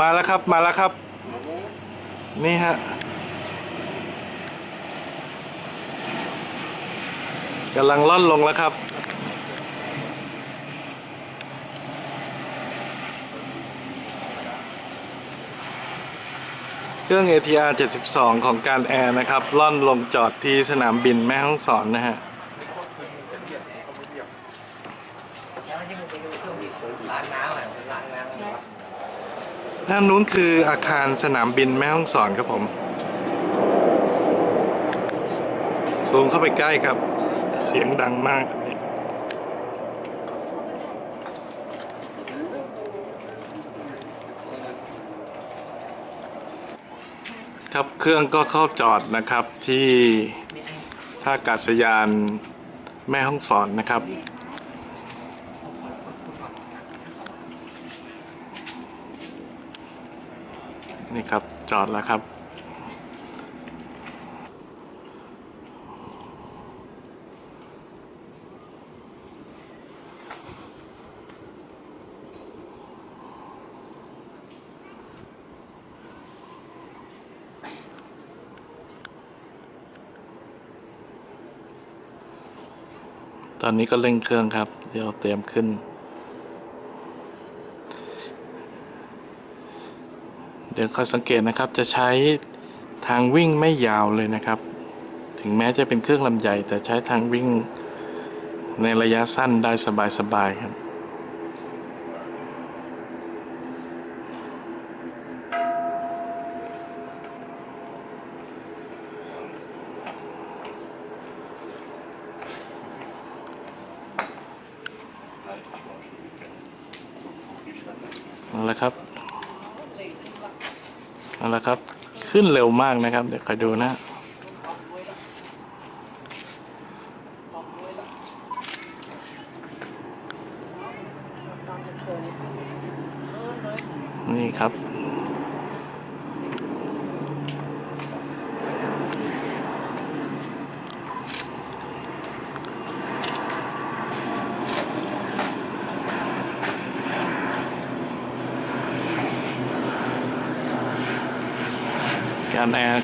มาแล้วครับมาแล้วครับ นี่ฮะกำลังล่อนลงแล้วครับ เครื่อง ATR 72 ของการแอร์นะครับ ล่อนลงจอดที่สนามบินแม่ฮ่องสอนนะฮะร้านน้ำอะร้านน้ำ ด้านนู้นคืออาคารสนามบินแม่ฮ่องสอนครับผมซูมเข้าไปใกล้ครับ เสียงดังมากครับนี่ครับเครื่องก็เข้าจอดนะครับที่ท่าอากาศยานแม่ฮ่องสอนนะครับ นี่ครับจอดแล้วครับ ตอนนี้ก็เร่งเครื่องครับ เดี๋ยวเตรียมขึ้น เดี๋ยวคอยสังเกตนะครับจะใช้ทางวิ่งไม่ยาวเลยนะครับ ถึงแม้จะเป็นเครื่องลำใหญ่แต่ใช้ทางวิ่งในระยะสั้นได้สบายๆครับเอาละครับ เอาละครับ ขึ้นเร็วมากนะครับ เดี๋ยวคอยดูนะนี่ครับ การแอร์